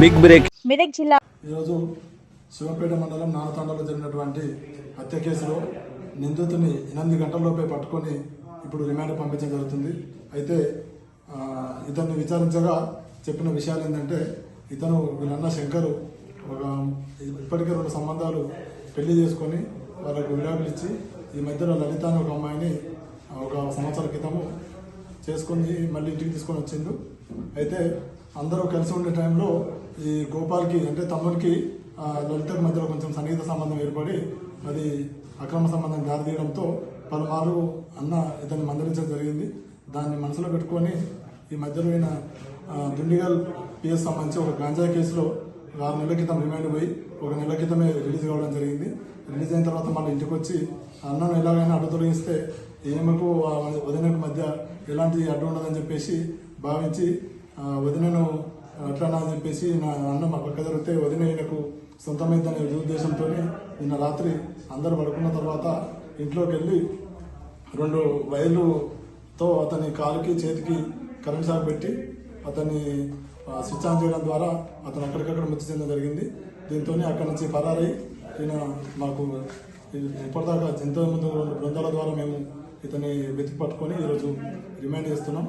Big break. Medak జిల్లా ఈరోజు శివపేట మండలం నానతాండలో జరిగినటువంటి హత్య కేసులో నిందితుని ఎనిమిది గంటల్లోపే పట్టుకొని ఇప్పుడు రిమాండ్ పంపించడం జరుగుతుంది. అయితే ఆ, ఇతన్ని విచారించగా చెప్పిన విషయాలు ఏంటంటే ఇతను వీళ్ళన్న శంకరు ఒక ఇప్పటికే రెండు సంబంధాలు పెళ్ళి చేసుకొని వాళ్ళకు విడాకులు ఇచ్చి ఈ మధ్యలో లలిత అనే ఒక అమ్మాయిని ఒక సంవత్సరం క్రితము చేసుకొని మళ్ళీ ఇంటికి తీసుకొని వచ్చిండు. అయితే అందరూ కలిసి ఉండే టైంలో ఈ గోపాల్కి అంటే తమ్మునికి ఆ, లలితకు మధ్యలో కొంచెం సన్నిహిత సంబంధం ఏర్పడి అది అక్రమ సంబంధం దారితీయడంతో పలుమార్లు అన్న ఇతన్ని మందలించడం జరిగింది. దాన్ని మనసులో పెట్టుకొని ఈ మధ్యలో అయిన దుండిగల్ పిఎస్ సంబంధించి ఒక గాంజా కేసులో ఆరు నెలల క్రితం రిమైండ్ పోయి ఒక నెల క్రితమే రిలీజ్ కావడం జరిగింది. రిలీజ్ అయిన తర్వాత మళ్ళీ ఇంటికి వచ్చి అన్నను ఎలాగైనా అడ్డు తొలగిస్తే ఏమకు ఆ వదినకు మధ్య ఎలాంటి అడ్డు ఉండదని చెప్పేసి భావించి వదినను అట్లా అని చెప్పేసి నా అన్న మా పక్క దొరికితే వదిన ఈయనకు సొంతమైందనే ఉద్దేశంతో నిన్న రాత్రి అందరు పడుకున్న తర్వాత ఇంట్లోకి వెళ్ళి రెండు వైర్లుతో అతని కాలుకి చేతికి కరెంట్ షాక్ పెట్టి అతన్ని స్విచ్ ఆన్ చేయడం ద్వారా అతను అక్కడికక్కడ మృతి చెందడం జరిగింది. దీంతో అక్కడి నుంచి పరారై ఈయన మాకు ఇప్పటిదాకా జంతువు ముందు రెండు బృందాల ద్వారా మేము ఇతని వెతికి పట్టుకొని ఈరోజు రిమైండ్ చేస్తున్నాం.